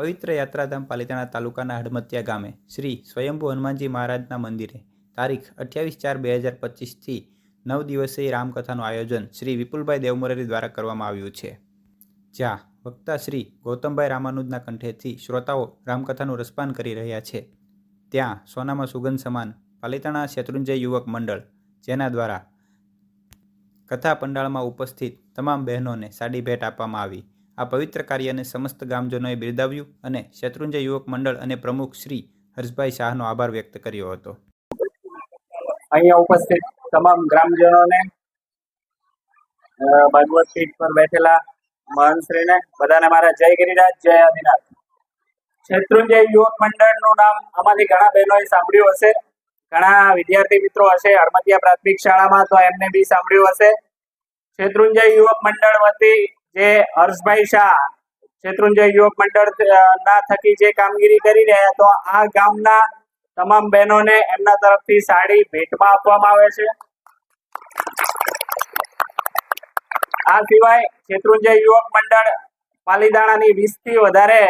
પવિત્ર યાત્રાધામ પાલિતાણા તાલુકાના હડમતિયા ગામે શ્રી સ્વયંભુ હનુમાનજી મહારાજના મંદિરે તારીખ અઠ્યાવીસ ચાર બે હજાર પચીસથી નવ દિવસીય રામકથાનું આયોજન શ્રી વિપુલભાઈ દેવમુરારી દ્વારા કરવામાં આવ્યું છે. જ્યાં વક્તા શ્રી ગૌતમભાઈ રામાનુજના કંઠેથી શ્રોતાઓ રામકથાનું રસપાન કરી રહ્યા છે. ત્યાં સોનામાં સુગંધ સમાન પાલિતાણા શત્રુંજય યુવક મંડળ જેના દ્વારા કથા પંડાળમાં ઉપસ્થિત તમામ બહેનોને સાડી ભેટ આપવામાં આવી. આ પવિત્ર કાર્યને સમસ્ત ગામજનોએ બિરદાવ્યું અને શત્રુંજય યુવક મંડળ અને પ્રમુખ શ્રી હર્ષભાઈ શાહનો આભાર વ્યક્ત કર્યો હતો. અહીંયા ઉપસ્થિત તમામ ગ્રામજનોને ભાગવત સીટ પર બેઠેલા મહંતશ્રીને બધાને મારા જય ગિરિરાજ, જય આદિનાથ. શત્રુંજય યુવક મંડળનું નામ આમાંથી ઘણા બહેનોએ સાંભળ્યું હશે. ઘણા વિદ્યાર્થી મિત્રો હશે હળમતિયા પ્રાથમિક શાળામાં તો એમને બી સાંભળ્યું હશે. શત્રુંજય યુવક મંડળ વતી જે હર્ષભાઈ શાહ, શેત્રુંજય યુવક મંડળ ના થકી જે કામગીરી કરી રહ્યા તો આ ગામના તમામ બહેનોને એમના તરફથી સાડી ભેટમાં આપવામાં આવે છે. આ સિવાય શેત્રુંજય યુવક મંડળ પાલીદાણાની વીસથી વધારે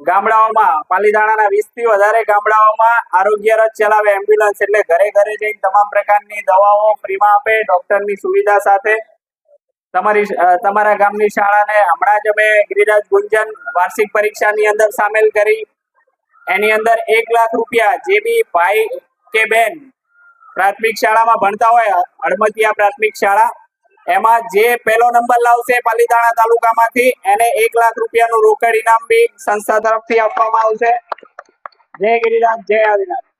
ગામડાઓમાં, પાલીદાણાના વીસથી વધારે ગામડાઓમાં આરોગ્ય રથ ચલાવે એમ્બ્યુલન્સ એટલે ઘરે ઘરે જઈને તમામ પ્રકારની દવાઓ ફ્રીમાં આપે, ડોક્ટરની સુવિધા સાથે. તમારી તમારા ગામની શાળાને હમણાં જ અમે ગિરિરાજ ગુંજન વાર્ષિક પરીક્ષાની અંદર સામેલ કરી. એની અંદર એક લાખ રૂપિયા જે બી ભાઈ કે બેન પ્રાથમિક શાળામાં ભણતા હોય, હળમતિયા પ્રાથમિક શાળા, એમાં જે પહેલો નંબર લાવશે પાલીતાણા તાલુકામાંથી, એને એક લાખ રૂપિયાનું રોકડ ઇનામ બી સંસ્થા તરફથી આપવામાં આવશે. જય ગિરિરાજ, જય આદિનાથ.